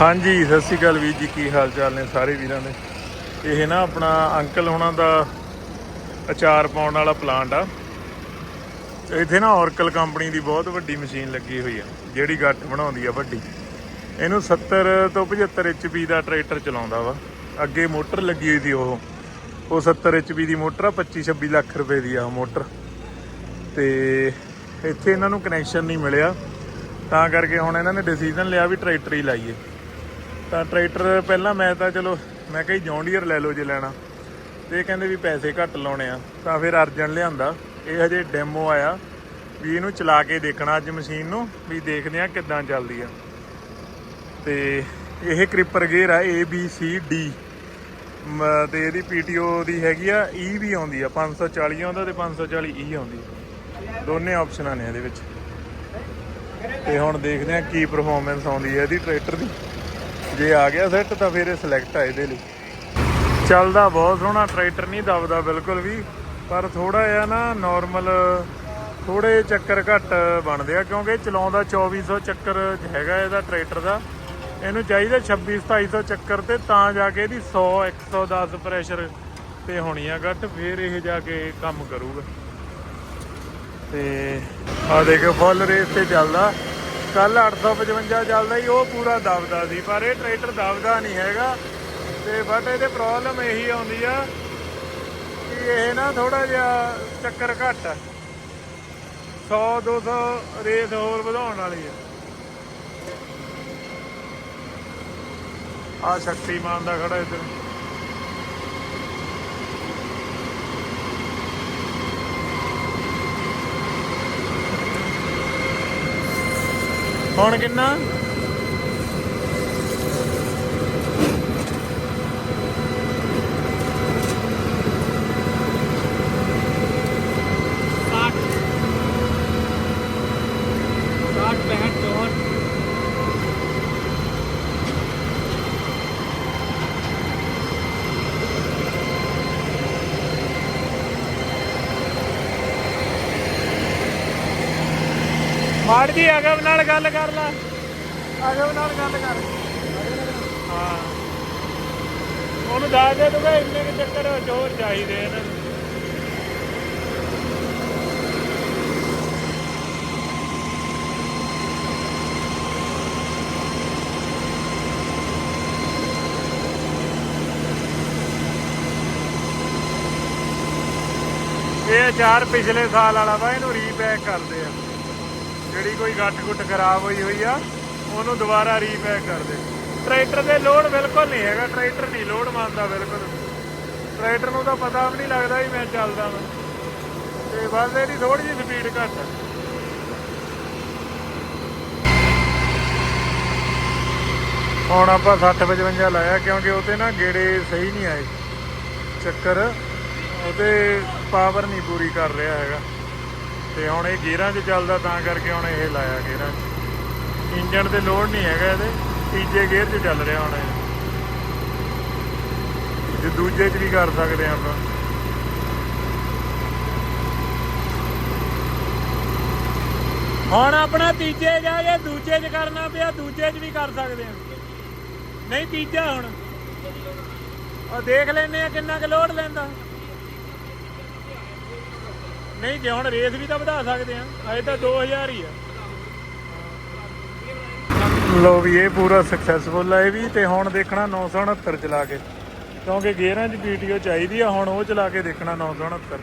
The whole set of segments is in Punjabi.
ਹਾਂਜੀ, ਸਤਿ ਸ਼੍ਰੀ ਅਕਾਲ ਵੀਰ ਜੀ, ਕੀ ਹਾਲ ਚਾਲ ਨੇ ਸਾਰੇ ਵੀਰਾਂ ਦੇ? ਇਹ ਨਾ ਆਪਣਾ ਅੰਕਲ ਹੋਣਾ ਦਾ ਅਚਾਰ ਪਾਉਣ ਵਾਲਾ ਪਲਾਂਟ ਆ। ਇੱਥੇ ਨਾ ਔਰਕਲ ਕੰਪਨੀ ਦੀ ਬਹੁਤ ਵੱਡੀ ਮਸ਼ੀਨ ਲੱਗੀ ਹੋਈ ਆ, ਜਿਹੜੀ ਗੱਠ ਬਣਾਉਂਦੀ ਆ ਵੱਡੀ। ਇਹਨੂੰ 70 ਤੋਂ 75 ਐਚਪੀ ਦਾ ਟਰੈਕਟਰ ਚਲਾਉਂਦਾ ਵਾ। ਅੱਗੇ ਮੋਟਰ ਲੱਗੀ ਹੋਈ ਸੀ ਉਹ। ਉਹ 70 ਐਚਪੀ ਦੀ ਮੋਟਰ ਆ 25 26 ਲੱਖ ਰੁਪਏ ਦੀ ਆ ਉਹ ਮੋਟਰ। ਤੇ ਇੱਥੇ ਇਹਨਾਂ ਨੂੰ ਕਨੈਕਸ਼ਨ ਨਹੀਂ ਮਿਲਿਆ। ਤਾਂ ਕਰਕੇ ਹੁਣ ਇਹਨਾਂ ਨੇ ਡਿਸੀਜਨ ਲਿਆ ਵੀ ਟਰੈਕਟਰ ਹੀ ਲਾਈਏ। ਤਾਂ ਟਰੈਕਟਰ ਪਹਿਲਾਂ ਮੈਂ ਤਾਂ ਚਲੋ, ਮੈਂ ਕਹੀ ਜੌਂਡੀਅਰ ਲੈ ਲਓ ਜੇ ਲੈਣਾ। ਤੇ ਇਹ ਕਹਿੰਦੇ ਵੀ ਪੈਸੇ ਘੱਟ ਲਾਉਣੇ ਆ, ਤਾਂ ਫਿਰ ਅਰਜਨ ਲਿਆਂਦਾ। ਇਹ ਹਜੇ ਡੈਮੋ ਆਇਆ, ਵੀ ਇਹਨੂੰ ਚਲਾ ਕੇ ਦੇਖਣਾ ਅੱਜ ਮਸ਼ੀਨ ਨੂੰ, ਵੀ ਦੇਖਦੇ ਆ ਕਿੱਦਾਂ ਚੱਲਦੀ ਆ। ਤੇ ਇਹ ਕ੍ਰਿਪਰ ਗੇਅਰ ਆ, A, B, C, D ਮ- ਤੇ ਇਹਦੀ PTO ਦੀ ਹੈਗੀ ਆ E ਵੀ ਆਉਂਦੀ ਆ 540 ਆਉਂਦਾ ਤੇ 540 E ਆਉਂਦੀ ਦੋਨੇ ਆਪਸ਼ਨਾਂ ਨੇ ਇਹਦੇ ਵਿੱਚ। ਤੇ ਹੁਣ ਦੇਖਦੇ ਆ ਕੀ ਪਰਫਾਰਮੈਂਸ ਆਉਂਦੀ ਹੈ ਇਹਦੀ ਟਰੈਕਟਰ ਦੀ। ਜੇ ਆ ਗਿਆ ਸੈੱਟ ਤਾਂ ਫਿਰ ਇਹ ਸਿਲੈਕਟ ਆ ਇਹਦੇ ਲਈ। ਚੱਲਦਾ ਬਹੁਤ ਸੋਹਣਾ ਟਰੈਕਟਰ ਨਹੀਂ ਦਬਦਾ ਬਿਲਕੁਲ ਵੀ, ਪਰ ਥੋੜਾ ਜਿਹਾ ਨਾ ਨਾਰਮਲ ਥੋੜੇ ਚੱਕਰ ਘੱਟ ਬਣਦੇ ਆ, ਕਿਉਂਕਿ ਇਹ ਚਲਾਉਂਦਾ 2400 ਚੱਕਰ ਹੈਗਾ ਇਹਦਾ ਟਰੈਕਟਰ ਦਾ। ਇਹਨੂੰ ਚਾਹੀਦਾ 26 2700 ਚੱਕਰ ਤੇ ਤਾਂ ਜਾ ਕੇ ਇਹਦੀ 100 110 ਪ੍ਰੈਸ਼ਰ ਤੇ ਹੋਣੀ ਆ ਘੱਟ, ਫਿਰ ਇਹ ਜਾ ਕੇ ਕੰਮ ਕਰੂਗਾ। ਤੇ ਆ ਦੇਖੋ ਫੁੱਲ ਰੇਸ ਤੇ ਚੱਲਦਾ। ਕੱਲ 855 ਚੱਲਦਾ ਹੀ ਉਹ ਪੂਰਾ ਦਬਦਾ ਸੀ, ਪਰ ਇਹ ਟਰੈਕਟਰ ਦਬਦਾ ਨਹੀਂ ਹੈਗਾ। ਤੇ ਬਟ ਇਹਦੇ ਪ੍ਰੋਬਲਮ ਇਹੀ ਆਉਂਦੀ ਆ ਕਿ ਇਹ ਨਾ ਥੋੜਾ ਜਿਹਾ ਚੱਕਰ ਘੱਟ ਆ। 100 200 ਰੇਸ ਹੋਰ ਵਧਾਉਣ ਵਾਲੀ ਆ। ਆ ਸ਼ਕਤੀਮਾਨ ਦਾ ਖੜਾ ਇੱਧਰ। ਹੁਣ ਕਿੰਨਾ? ਮਾੜ ਜੀ ਅਗਮ ਨਾਲ ਗੱਲ ਕਰ ਲੈ। ਅਗਮ ਨਾਲ ਗੱਲ ਕਰ। ਹਾਂ। ਉਹਨੂੰ ਦੱਸ ਦੇ ਤੂੰ ਕਿ ਇੰਨੇ ਕੁ ਚੱਕਰ ਜ਼ੋਰ ਚਾਹੀਦੇ ਇਹਨਾਂ ਨੂੰ। ਇਹ ਅਚਾਰ ਪਿਛਲੇ ਸਾਲ ਵਾਲਾ ਵਾ, ਇਹਨੂੰ ਰੀਪੈਕ ਕਰਦੇ ਆ। ਜਿਹੜੀ ਕੋਈ ਗੱਟ ਗੁੱਟ ਖਰਾਬ ਹੋਈ ਹੋਈ ਆ, ਉਹਨੂੰ ਦੁਬਾਰਾ ਰੀਪੈਕ ਕਰਦੇ ਟਰੈਕਟਰ ਦੇ ਲੋਡ ਬਿਲਕੁਲ ਨਹੀਂ ਹੈਗਾ, ਟਰੈਕਟਰ ਨਹੀਂ ਲੋਡ ਮੰਨਦਾ ਬਿਲਕੁਲ। ਟਰੈਕਟਰ ਨੂੰ ਤਾਂ ਪਤਾ ਵੀ ਨਹੀਂ ਲੱਗਦਾ ਵੀ ਮੈਂ ਚੱਲਦਾ ਵਾਂ। ਤੇ ਬਸ ਇਹਦੀ ਥੋੜੀ ਜਿਹੀ ਸਪੀਡ ਘੱਟ ਆ। ਹੁਣ ਆਪਾਂ 60 55 ਲਾਇਆ, ਕਿਉਂਕਿ ਉਹਤੇ ਨਾ ਗੇੜੇ ਸਹੀ ਨਹੀਂ ਆਏ। ਚੱਕਰ, ਉਹਦੇ ਪਾਵਰ ਨਹੀਂ ਪੂਰੀ ਕਰ ਰਿਹਾ ਹੈਗਾ। ਤੇ ਹੁਣ ਇਹ ਗੇਅਰਾਂ 'ਚ ਚੱਲਦਾ ਤਾਂ ਕਰਕੇ ਹੁਣ ਇਹ ਲਾਇਆ ਗੇਅਰਾਂ 'ਚ। ਇੰਜਣ ਤੇ ਲੋਡ ਨਹੀਂ ਹੈਗਾ ਇਹਦੇ, ਤੀਜੇ ਗੇਅਰ 'ਚ ਚੱਲ ਰਿਹਾ ਹੁਣ ਇਹ। ਜੇ ਦੂਜੇ 'ਚ ਵੀ ਕਰ ਸਕਦੇ ਹਾਂ ਆਪਾਂ। ਹੁਣ ਆਪਣਾ ਤੀਜੇ ਜਾ ਜੇ ਦੂਜੇ 'ਚ ਕਰਨਾ ਪਿਆ, ਦੂਜੇ 'ਚ ਵੀ ਕਰ ਸਕਦੇ ਹਾਂ। ਨਹੀਂ ਤੀਜਾ ਹੁਣ। ਉਹ ਦੇਖ ਲੈਨੇ ਆ ਕਿੰਨਾ ਕੁ ਲੋਡ ਲੈਂਦਾ। ਨਹੀਂ ਜੇ ਹੁਣ ਰੇਸ ਵੀ ਤਾਂ ਵਧਾ ਸਕਦੇ ਆ। ਅਜੇ ਤਾਂ 2000 ਹੀ ਆ। ਲੋ ਵੀ ਇਹ ਪੂਰਾ ਸਕਸੈਸਫੁਲ ਆ ਇਹ ਵੀ ਤੇ ਹੁਣ ਦੇਖਣਾ 969 ਚਲਾ ਕੇ। ਕਿਉਂਕਿ ਗੇਅਰਾਂ 'ਚ ਪੀਟੀਓ ਚਾਹੀਦੀ ਆ ਹੁਣ ਉਹ ਚਲਾ ਕੇ ਦੇਖਣਾ 969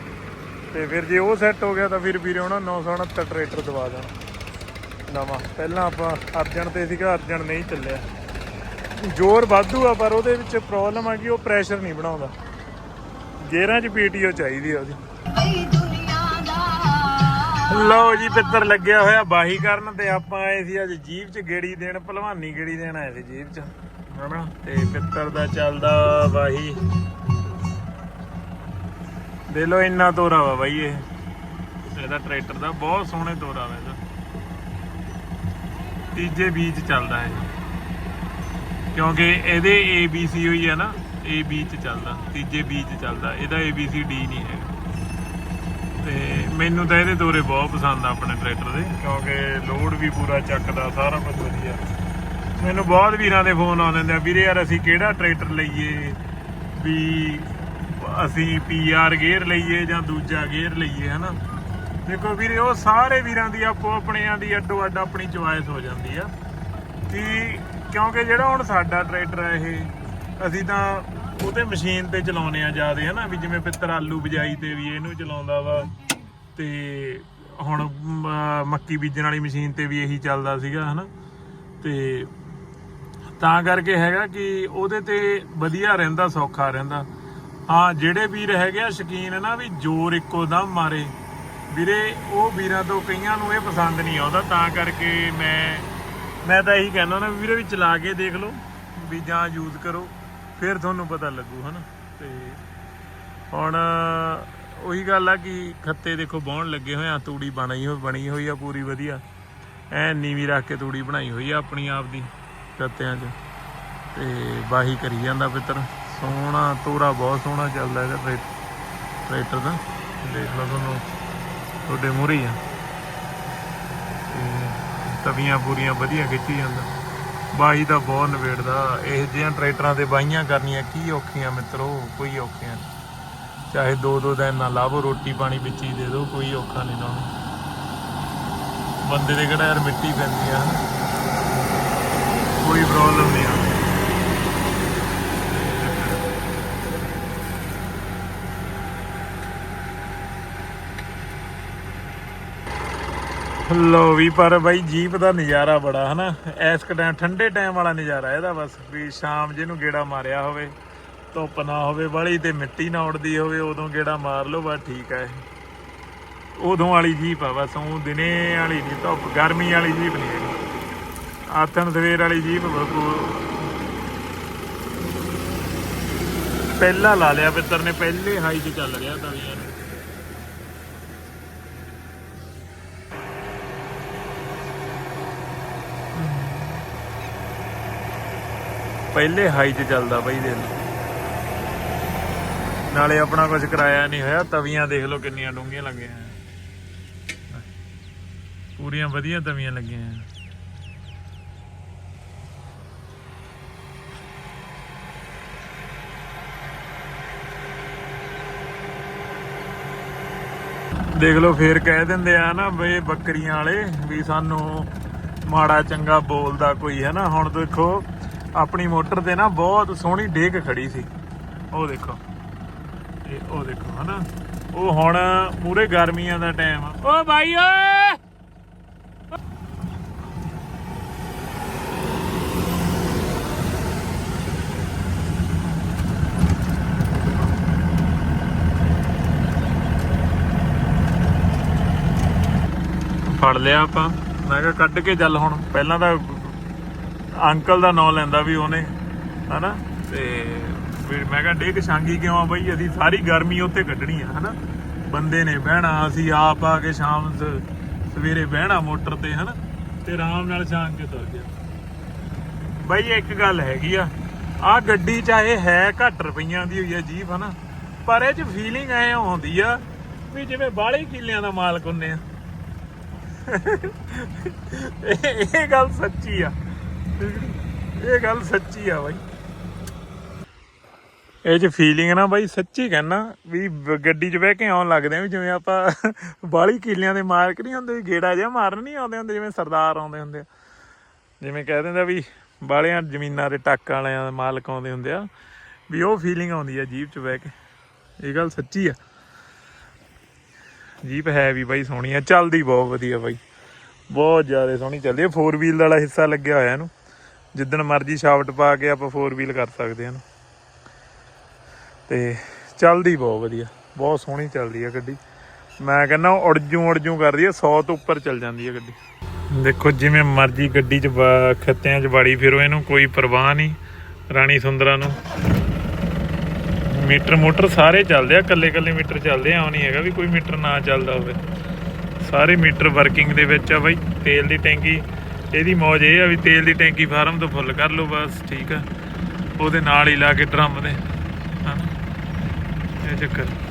ਤੇ ਫਿਰ ਜੇ ਉਹ ਸੈੱਟ ਹੋ ਗਿਆ ਤਾਂ ਫਿਰ ਵੀਰੇ ਉਹਨਾਂ 969 ਟਰੈਕਟਰ ਦਵਾ ਦੇਣਾ। ਨਵਾਂ। ਪਹਿਲਾਂ ਆਪਾਂ ਅਰਜਨ ਤੇ ਸੀਗਾ ਅਰਜਨ ਨਹੀਂ ਚੱਲਿਆ। ਜ਼ੋਰ ਵਾਧੂ ਆ ਪਰ ਉਹਦੇ ਵਿੱਚ ਪ੍ਰੋਬਲਮ ਆ ਕਿ ਉਹ ਪ੍ਰੈਸ਼ਰ ਨਹੀਂ ਬਣਾਉਂਦਾ। ਗੇਅਰਾਂ 'ਚ ਪੀਟੀਓ ਚਾਹੀਦੀ ਆ ਉਹਦੀ। ਲਓ ਜੀ, ਪਿੱਤਰ ਲੱਗਿਆ ਹੋਇਆ ਬਾਹੀ ਕਰਨ ਤੇ ਆਪਾਂ ਆਏ ਸੀ ਅੱਜ ਜੀਪ 'ਚ ਗੇੜੀ ਦੇਣ, ਭਲਵਾਨੀ ਗੇੜੀ ਦੇਣ ਆਏ ਸੀ ਜੀਪ 'ਚ। ਹਨਾ? ਤੇ ਪਿੱਤਰ ਦਾ ਚੱਲਦਾ ਬਾਹੀ। ਦੇ ਲੋ ਇੰਨਾ ਤੋਰਾ ਵਾ ਬਾਈ ਇਹ। ਇਹਦਾ ਟਰੈਕਟਰ ਦਾ ਬਹੁਤ ਸੋਹਣੇ ਤੋਰਾ ਵਾ ਇਹਦਾ। ਤੀਜੇ ਬੀਜ ਚੱਲਦਾ ਹੈ ਕਿਉਂਕਿ ਇਹਦੇ A, B, C ਹੋਈ ਹੈ ਨਾ, A, B ਚ ਚੱਲਦਾ। ਤੀਜੇ B ਚ ਚੱਲਦਾ। ਇਹਦਾ A, B, C, D ਨਹੀਂ ਹੈਗਾ। ਤੇ ਮੈਨੂੰ ਤਾਂ ਇਹਦੇ ਦੋਰੇ ਬਹੁਤ ਪਸੰਦ ਆ ਆਪਣੇ ਟਰੈਕਟਰ ਦੇ। ਕਿਉਂਕਿ ਲੋਡ ਵੀ ਪੂਰਾ ਚੱਕਦਾ, ਸਾਰਾ ਕੁਝ ਵਧੀਆ। ਮੈਨੂੰ ਬਹੁਤ ਵੀਰਾਂ ਦੇ ਫੋਨ ਆਉਂਦੇ ਨੇ ਵੀਰੇ ਯਾਰ ਅਸੀਂ ਕਿਹੜਾ ਟਰੈਕਟਰ ਲਈਏ? ਵੀ ਅਸੀਂ ਪੀਆਰ ਗੇਅਰ ਲਈਏ ਜਾਂ ਦੂਜਾ ਗੇਅਰ ਲਈਏ, ਹਨਾ? ਦੇਖੋ ਵੀਰੇ, ਉਹ ਸਾਰੇ ਵੀਰਾਂ ਦੀ ਆਪੋ ਆਪਣਿਆਂ ਦੀ ਅੱਡੋ ਅੱਡ ਆਪਣੀ ਚੁਆਇਸ ਹੋ ਜਾਂਦੀ ਆ। ਕਿ ਕਿਉਂਕਿ ਜਿਹੜਾ ਹੁਣ ਸਾਡਾ ਟਰੈਕਟਰ ਹੈ ਇਹ, ਅਸੀਂ ਤਾਂ ਉਹਤੇ ਮਸ਼ੀਨ ਤੇ ਚਲਾਉਨੇ ਆ ਜਿਆਦੇ, ਹਨਾ? ਵੀ ਜਿਵੇਂ ਪਿੱਤਰ ਆਲੂ ਬਜਾਈ ਤੇ ਵੀ ਇਹਨੂੰ ਚਲਾਉਂਦਾ ਵਾ। ਤੇ ਹੁਣ ਮੱਕੀ ਬੀਜਣ ਵਾਲੀ ਮਸ਼ੀਨ ਤੇ ਵੀ ਇਹੀ ਚੱਲਦਾ ਸੀਗਾ, ਹਨਾ? ਤੇ ਤਾਂ ਕਰਕੇ ਹੈਗਾ ਕਿ ਉਹਦੇ ਤੇ ਵਧੀਆ ਰਹਿੰਦਾ, ਸੌਖਾ ਰਹਿੰਦਾ। ਹਾਂ, ਜਿਹੜੇ ਵੀਰ ਹੈਗੇ ਆ, ਸ਼ਕੀਨ ਨਾ, ਵੀ ਜ਼ੋਰ ਇੱਕੋ ਦਮ ਮਾਰੇ। ਵੀਰੇ, ਉਹ ਵੀਰਾਂ ਤੋਂ ਕਈਆਂ ਨੂੰ ਇਹ ਪਸੰਦ ਨਹੀਂ ਆਉਂਦਾ ਤਾਂ ਕਰਕੇ ਮੈਂ ਮੈਂ ਤਾਂ ਇਹੀ ਕਹਿੰਦਾ ਨਾ, ਵੀਰੇ ਵੀ ਚਲਾ ਕੇ ਦੇਖ ਲਓ, ਵੀ ਜਾਂ ਯੂਜ਼ ਕਰੋ, ਫਿਰ ਤੁਹਾਨੂੰ ਪਤਾ ਲੱਗੂ, ਹਨਾ? ਤੇ ਹੁਣ ਉਹੀ ਗੱਲ ਆ ਕਿ ਖੱਤੇ ਦੇਖੋ ਬਾਉਣ ਲੱਗੇ ਹੋਏ ਆ, ਤੂੜੀ ਬਣੀ ਹੋਈ ਬਣੀ ਹੋਈ ਆ ਪੂਰੀ ਵਧੀਆ। ਐ ਨੀਵੀਂ ਰੱਖ ਕੇ ਤੂੜੀ ਬਣਾਈ ਹੋਈ ਆ ਆਪਣੀ ਆਪ ਦੀ ਖੱਤਿਆਂ 'ਚ। ਤੇ ਬਾਹੀ ਕਰੀ ਜਾਂਦਾ ਪਿੱਤਰ। ਸੋਹਣਾ ਤੋਰਾ, ਬਹੁਤ ਸੋਹਣਾ ਚੱਲਦਾ ਇਹਦਾ ਟਰੈਕਟਰ ਦਾ। ਦੇਖ ਲਓ ਤੁਹਾਨੂੰ, ਤੁਹਾਡੇ ਮੂਹਰੇ ਆ। ਤੇ ਤਵੀਆਂ ਪੂਰੀਆਂ ਵਧੀਆ ਖਿੱਚੀ ਜਾਂਦਾ। ਬਾਈ ਦਾ ਬਹੁਤ ਨਵੇੜਦਾ ਇਹ ਜਿਹੀਆਂ ਟਰੈਕਟਰਾਂ ਤੇ ਬਾਈਆਂ ਕਰਨੀਆਂ ਕੀ ਔਖੀਆਂ ਮਿੱਤਰੋ, ਕੋਈ ਔਖੀਆਂ ਨਹੀਂ ਚਾਹੇ ਦੋ ਦੋ ਦਿਨ ਨਾ ਲਾਵੋ, ਰੋਟੀ ਪਾਣੀ ਵਿੱਚ ਹੀ ਦੇ ਦਿਓ, ਕੋਈ ਔਖਾ ਨਹੀਂ ਨਾ। ਬੰਦੇ ਦੇ ਕਿਹੜਾ ਯਾਰ ਮਿੱਟੀ ਪੈਂਦੀ ਆ। ਕੋਈ ਪ੍ਰੋਬਲਮ ਨਹੀਂ ਆ। ਲੋ ਵੀ, ਪਰ ਬਾਈ ਜੀਪ ਦਾ ਨਜ਼ਾਰਾ ਬੜਾ, ਹਨਾ? ਐਸ ਟਾਈਮ, ਠੰਡੇ ਟਾਈਮ ਵਾਲਾ ਨਜ਼ਾਰਾ ਇਹਦਾ ਬਸ, ਵੀ ਸ਼ਾਮ ਜਿਹਨੂੰ ਗੇੜਾ ਮਾਰਿਆ ਹੋਵੇ। ਧੁੱਪ ਨਾ ਹੋਵੇ, ਵਾਲੀ ਤੇ ਮਿੱਟੀ ਨਾ ਉੜਦੀ ਹੋਵੇ, ਉਦੋਂ ਗੇੜਾ ਮਾਰ ਲਓ, ਬਸ ਠੀਕ ਹੈ ਉਦੋਂ ਵਾਲੀ ਜੀਪ ਆ ਬਸ ਉਹ ਦਿਨੇ ਵਾਲੀ ਨਹੀਂ, ਧੁੱਪ, ਗਰਮੀ ਵਾਲੀ ਜੀਪ ਨਹੀਂ ਹੈਗੀ। ਆਥਣ ਸਵੇਰ ਵਾਲੀ ਜੀਪ ਬਿਲਕੁਲ ਪਹਿਲਾ ਲਾ ਲਿਆ, ਪਿੱਤਰ ਨੇ, ਪਹਿਲੇ ਹਾਈ ਤੇ ਚੱਲ ਰਿਹਾ ਤਵੀਆਂ ਨੂੰ। ਪਹਿਲੇ ਹਾਈ 'ਚ ਚੱਲਦਾ ਬਈ ਦੇ ਨਾਲੇ ਆਪਣਾ ਕੁਝ ਕਰਾਇਆ ਨਹੀਂ ਹੋਇਆ, ਤਵੀਆਂ ਦੇਖ ਲਓ ਕਿੰਨੀਆਂ ਡੂੰਘੀਆਂ ਲੱਗੀਆਂ ਹੈ। ਪੂਰੀਆਂ ਵਧੀਆ ਤਵੀਆਂ ਲੱਗੀਆਂ ਹੈ। ਦੇਖ ਲਓ, ਫੇਰ ਕਹਿ ਦਿੰਦੇ ਆ ਨਾ ਬਈ ਬੱਕਰੀਆਂ ਵਾਲੇ ਵੀ ਸਾਨੂੰ ਮਾੜਾ ਚੰਗਾ ਬੋਲਦਾ ਕੋਈ, ਹੈ ਨਾ ਹੁਣ ਦੇਖੋ, ਆਪਣੀ ਮੋਟਰ ਤੇ ਨਾ ਬਹੁਤ ਸੋਹਣੀ ਡੇਕ ਖੜੀ ਸੀ ਉਹ ਦੇਖੋ ਇਹ ਉਹ ਦੇਖੋ ਹਨਾ, ਉਹ ਹੁਣ ਪੂਰੇ ਗਰਮੀਆਂ ਦਾ ਟਾਈਮ ਆ। ਓ ਬਾਈ, ਓਏ! ਫੜ ਲਿਆ ਆਪਾਂ। ਮੈਂ ਕਿਹਾ ਕੱਢ ਕੇ ਚੱਲ ਹੁਣ, ਪਹਿਲਾਂ ਤਾਂ ਅੰਕਲ ਦਾ ਨਾਂ ਲੈਂਦਾ ਵੀ ਉਹਨੇ, ਹਨਾ? ਤੇ ਵੀ ਮੈਂ ਕਿਹਾ ਡੇਕ ਛਾਂਗੀ ਕਿਉਂ ਆ ਬਈ? ਅਸੀਂ ਸਾਰੀ ਗਰਮੀ ਉੱਥੇ ਕੱਢਣੀ ਆ, ਹਨਾ? ਬੰਦੇ ਨੇ ਬਹਿਣਾ, ਅਸੀਂ ਆਪ ਆ ਕੇ ਸ਼ਾਮ ਸਵੇਰੇ ਬਹਿਣਾ ਮੋਟਰ ਤੇ, ਹਨਾ? ਤੇ ਆਰਾਮ ਨਾਲ ਛਾਂਗ ਕੇ ਤੁਰ ਗਿਆ। ਬਈ, ਇੱਕ ਗੱਲ ਹੈਗੀ ਆ ਆ ਗੱਡੀ ਚਾਹੇ ਹੈ ਘੱਟ ਰੁਪਈਆਂ ਦੀ ਹੋਈ ਆ ਜੀਪ, ਹਨਾ? ਪਰ ਇਹ ਚ ਫੀਲਿੰਗ ਐ ਆਉਂਦੀ ਆ ਵੀ ਜਿਵੇਂ ਬਾਹਲੇ ਕਿੱਲਿਆਂ ਦਾ ਮਾਲਕ ਹੁੰਨੇ ਆ। ਇਹ ਇਹ ਗੱਲ ਸੱਚੀ ਆ। ਇਹ ਗੱਲ ਸੱਚੀ ਆ ਬਾਈ। ਇਹ ਚ ਫੀਲਿੰਗ ਨਾ ਬਾਈ ਸੱਚੀ ਕਹਿਣਾ ਵੀ ਗੱਡੀ 'ਚ ਬਹਿ ਕੇ ਆਉਣ ਲੱਗਦੇ ਆ ਵੀ ਜਿਵੇਂ ਆਪਾਂ ਬਾਲੀ ਕੀਲਿਆਂ ਦੇ ਮਾਰਕ ਨਹੀਂ ਹੁੰਦੇ ਵੀ ਗੇੜਾ ਜਿਹਾ ਮਾਰਨ ਨਹੀਂ ਆਉਂਦੇ ਹੁੰਦੇ, ਜਿਵੇਂ ਸਰਦਾਰ ਆਉਂਦੇ ਹੁੰਦੇ ਆ। ਜਿਵੇਂ ਕਹਿ ਦਿੰਦੇ ਵੀ ਬਾਲਿਆਂ ਜ਼ਮੀਨਾਂ ਦੇ ਟੱਕ ਵਾਲਿਆਂ ਦੇ ਮਾਲਕ ਆਉਂਦੇ ਹੁੰਦੇ ਆ, ਵੀ ਉਹ ਫੀਲਿੰਗ ਆਉਂਦੀ ਆ ਜੀਪ 'ਚ ਬਹਿ ਕੇ। ਇਹ ਗੱਲ ਸੱਚੀ ਆ। ਜੀਪ ਹੈ ਵੀ ਬਾਈ ਸੋਹਣੀ ਆ, ਚੱਲਦੀ ਬਹੁਤ ਵਧੀਆ ਬਾਈ। ਬਹੁਤ ਜ਼ਿਆਦਾ ਸੋਹਣੀ ਚੱਲਦੀ ਆ। 4 ਵੀਲ ਵਾਲਾ ਹਿੱਸਾ ਲੱਗਿਆ ਹੋਇਆ ਇਹਨੂੰ। ਜਿੱਦਣ ਮਰਜ਼ੀ ਸ਼ਾਫਟ ਪਾ ਕੇ ਆਪਾਂ 4 ਵੀਲ ਕਰ ਸਕਦੇ ਹਾਂ ਇਹਨੂੰ। ਤੇ ਚੱਲਦੀ ਬਹੁਤ ਵਧੀਆ, ਬਹੁਤ ਸੋਹਣੀ ਚੱਲਦੀ ਆ ਗੱਡੀ। ਮੈਂ ਕਹਿੰਦਾ ਉੜਜੂ ਉੜਜੂ ਕਰਦੀ ਆ 100 ਤੋਂ ਉੱਪਰ ਚੱਲ ਜਾਂਦੀ ਆ ਗੱਡੀ। ਦੇਖੋ ਜਿਵੇਂ ਮਰਜ਼ੀ ਗੱਡੀ 'ਚ ਵਾ- ਖੱਤਿਆਂ 'ਚ ਵਾੜੀ ਫਿਰੋ, ਇਹਨੂੰ ਕੋਈ ਪਰਵਾਹ ਨਹੀਂ, ਰਾਣੀ ਸੁੰਦਰਾ ਨੂੰ। ਮੀਟਰ ਮੋਟਰ ਸਾਰੇ ਚੱਲਦੇ ਆ ਕੱਲੇ ਕੱਲੇ ਮੀਟਰ ਚੱਲਦੇ ਆ ਉਹ ਨਹੀਂ ਹੈਗਾ ਵੀ ਕੋਈ ਮੀਟਰ ਨਾ ਚੱਲਦਾ ਹੋਵੇ। ਸਾਰੇ ਮੀਟਰ ਵਰਕਿੰਗ ਦੇ ਵਿੱਚ ਆ ਬਾਈ, ਤੇਲ ਦੀ ਟੈਂਕੀ, ਇਹਦੀ ਮੌਜ ਇਹ ਆ ਵੀ ਤੇਲ ਦੀ ਟੈਂਕੀ ਫਾਰਮ ਤੋਂ ਫੁੱਲ ਕਰ ਲਓ ਬਸ, ਠੀਕ ਆ। ਉਹਦੇ ਨਾਲ ਹੀ ਲਾ ਕੇ ਡਰਮ ਦੇ। ਹਾਂ ਇਹ ਚੱਕਰ